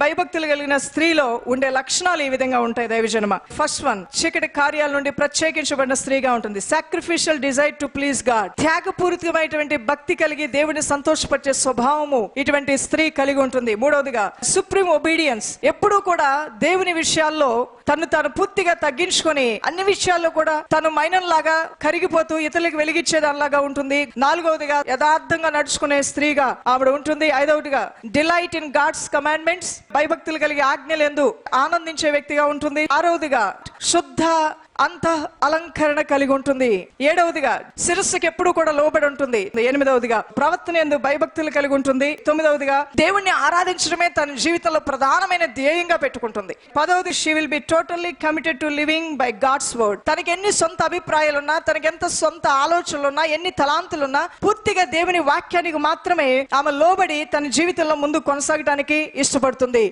భయభక్తులు కలిగిన స్త్రీలో ఉండే లక్షణాలు ఈ విధంగా ఉంటాయి దైవజనమ. ఫస్ట్ వన్ చీకటి కార్యాల నుండి ప్రత్యేకించబడిన స్త్రీగా ఉంటుంది. Sacrificial desire to please God త్యాగపూరితమైనటువంటి భక్తి కలిగి దేవుని సంతోషపరిచే స్వభావము ఇటువంటి స్త్రీ కలిగి ఉంటుంది. మూడవదిగా సుప్రీం ఒబీడియన్స్ ఎప్పుడూ కూడా దేవుని విషయాల్లో తను తాను పూర్తిగా తగ్గించుకొని అన్ని విషయాల్లో కూడా తను మైనం లాగా కరిగిపోతూ ఇతరులకు వెలిగించేదానిలాగా ఉంటుంది. నాలుగవదిగా యథార్థంగా నడుచుకునే స్త్రీగా ఆవిడ ఉంటుంది. ఐదవదిగా డిలైట్ ఇన్ గాడ్స్ కమాండ్మెంట్స్ భయభక్తులు కలిగి ఆజ్ఞలందు ఆనందించే వ్యక్తిగా ఉంటుంది. ఆరవదిగా శుద్ధ అంత అలంకరణ కలిగి ఉంటుంది. ఏడవదిగా శిరస్సుకి ఎప్పుడు కూడా లోబడి ఉంటుంది. ఎనిమిదవదిగా ప్రవర్తన ఎందు భయభక్తులు కలిగి ఉంటుంది. తొమ్మిదవదిగా దేవుణ్ణి ఆరాధించడమే తన జీవితంలో ప్రధానమైన ధ్యేయంగా పెట్టుకుంటుంది. పదవది she will be totally committed to living by God's word తనకి ఎన్ని సొంత అభిప్రాయాలున్నా తనకి ఎంత సొంత ఆలోచనలున్నా ఎన్ని తలాంతులున్నా పూర్తిగా దేవుని వాక్యానికి మాత్రమే ఆమె లోబడి తన జీవితంలో ముందు కొనసాగడానికి ఇష్టపడుతుంది.